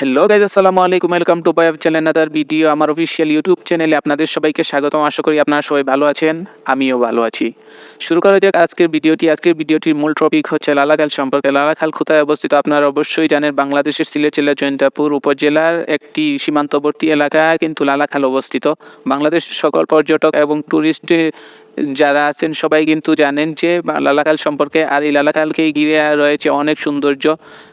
Hello guys আসসালামু আলাইকুম welcome to by channel other video আমার অফিসিয়াল ইউটিউব চ্যানেলে আপনাদের সবাইকে স্বাগতম। আশা করি আপনারা সবাই ভালো আছেন, আমিও ভালো আছি। শুরু করা যাক আজকের ভিডিওটি। আজকের ভিডিওটির মূল টপিক হচ্ছে লালাখাল সম্পর্কে। লালাখাল কোথায় অবস্থিত? আপনারা অবশ্যই জানেন বাংলাদেশের সিলেট জেলার জৈন্তাপুর উপজেলার একটি সীমান্তবর্তী এলাকা, কিন্তু লালাখাল অবস্থিত। বাংলাদেশের সকল পর্যটক এবং টুরিস্ট যারা আছেন সবাই কিন্তু জানেন যে লালাখাল সম্পর্কে আর এই লালাখালকে ঘিরে রয়েছে অনেক সৌন্দর্য।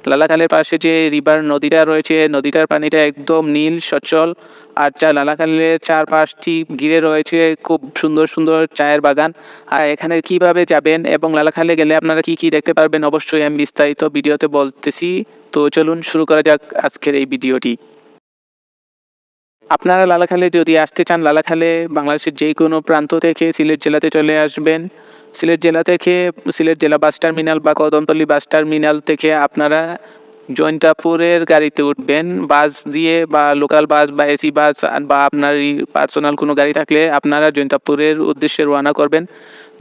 লালাখালের পাশে যে রিভার নদীটা রয়েছে, নদীটার পানিটা একদম নীল, সচল। আর চা লালাখালের চারপাশটি ঘিরে রয়েছে খুব সুন্দর সুন্দর চায়ের বাগান। আর এখানে কীভাবে যাবেন এবং লালাখালে গেলে আপনারা কি কি দেখতে পারবেন? অবশ্যই আমি বিস্তারিত ভিডিওতে বলতেছি। তো চলুন শুরু করা যাক আজকের এই ভিডিওটি। আপনারা লালাখালে যদি আসতে চান, লালাখালে বাংলাদেশের যে কোনো প্রান্ত থেকে সিলেট জেলাতে চলে আসবেন। সিলেট জেলা থেকে, সিলেট জেলা বাস টার্মিনাল বা কদমতলী বাস টার্মিনাল থেকে আপনারা জৈন্তাপুরের গাড়িতে উঠবেন। বাস দিয়ে বা লোকাল বাস বা এসি বাস বা আপনার পার্সোনাল কোনো গাড়ি থাকলে আপনারা জৈন্তাপুরের উদ্দেশ্যে রওনা করবেন।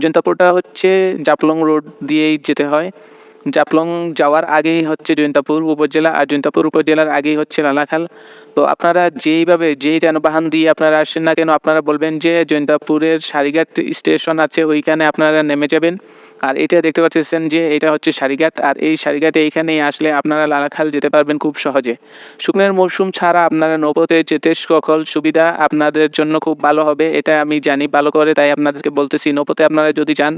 জৈন্তাপুরটা হচ্ছে জাপলং রোড দিয়েই যেতে হয়। জাপলং যাওয়ার আগেই হচ্ছে জৈন্তাপুর উপজেলা আর জৈন্তাপুর উপজেলার আগেই হচ্ছে লালাখাল। তো আপনারা যেইভাবে যেই যানবাহন দিয়ে আপনারা আসেন না কেন, আপনারা বলবেন যে জৈন্তাপুরের সারিঘাট স্টেশন আছে, ওইখানে আপনারা নেমে যাবেন। আর এটা দেখতে পাচ্ছেন যে এটা হচ্ছে সারিঘাট, আর এই সারিঘাটে এইখানেই আসলে আপনারা লালাখাল যেতে পারবেন খুব সহজে। শুকনের মৌসুম ছাড়া আপনারা নৌপথে যেতে সকল সুবিধা আপনাদের জন্য খুব ভালো হবে, এটা আমি জানি ভালো করে, তাই আপনাদেরকে বলতেছি, নৌপথে আপনারা যদি যান,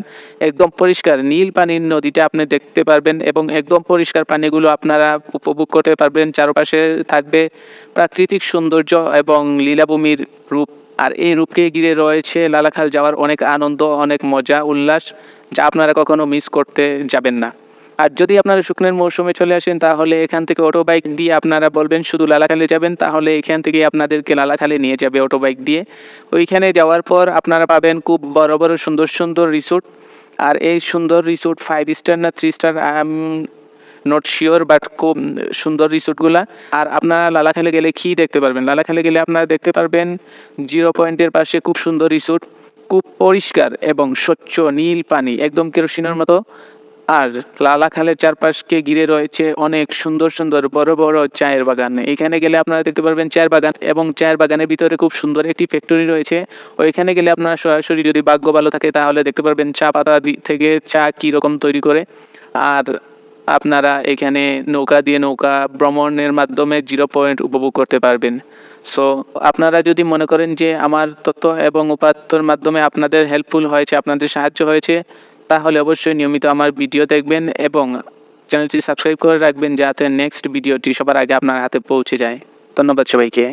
একদম পরিষ্কার নীল পানির নদীটা আপনি দেখতে পারবেন এবং একদম পরিষ্কার পানিগুলো আপনারা উপভোগ করতে পারবেন, চারপাশে থাকবে প্রাকৃতিক সৌন্দর্য এবং লীলাভূমির রূপ। আর এই রূপকে ঘিরে রয়েছে লালাখাল যাওয়ার অনেক আনন্দ, অনেক মজা, উল্লাস যা আপনারা কখনো মিস করতে যাবেন না। আর যদি আপনারা শুকনের মৌসুমে চলে আসেন, তাহলে এখান থেকে অটো বাইক দিয়ে আপনারা বলবেন, শুধু লালাখালে যাবেন? তাহলে এখান থেকে আপনাদেরকে লালাখালে নিয়ে যাবে অটো বাইক দিয়ে। ওইখানে যাওয়ার পর আপনারা পাবেন খুব বড় বড়, সুন্দর সুন্দর রিসোর্ট আর এই সুন্দর রিসোর্ট ফাইভ স্টার না three star not sure but খুব সুন্দর রিসোর্টগুলা। আর আপনারা লালাখালে গেলে কি দেখতে পারবেন? লালাখালে গেলে আপনারা দেখতে পারবেন জিরো পয়েন্টের পাশে খুব সুন্দর রিসোর্ট, খুব পরিষ্কার এবং স্বচ্ছ নীল পানি, একদম কেরোসিনের মতো। আর লালাখালের চারপাশকে ঘিরে রয়েছে অনেক সুন্দর সুন্দর বড় বড় চায়ের বাগান। এখানে গেলে আপনারা দেখতে পারবেন চায়ের বাগান এবং চায়ের বাগানের ভিতরে খুব সুন্দর একটি ফ্যাক্টরি রয়েছে। ওইখানে গেলে আপনারা সরাসরি যদি ভাগ্য ভালো থাকে তাহলে দেখতে পারবেন চা পাতা থেকে চা কীরকম তৈরি করে। আর আপনারা এখানে নৌকা দিয়ে নৌকা ভ্রমণের মাধ্যমে জিরো পয়েন্ট উপভোগ করতে পারবেন। সো আপনারা যদি মনে করেন যে আমার তথ্য এবং উপাত্তর মাধ্যমে আপনাদের হেল্পফুল হয়েছে, আপনাদের সাহায্য হয়েছে, তাহলে অবশ্যই নিয়মিত আমার ভিডিও দেখবেন এবং চ্যানেলটি সাবস্ক্রাইব করে রাখবেন যাতে নেক্সট ভিডিওটি সবার আগে আপনার হাতে পৌঁছে যায়। ধন্যবাদ সবাইকে।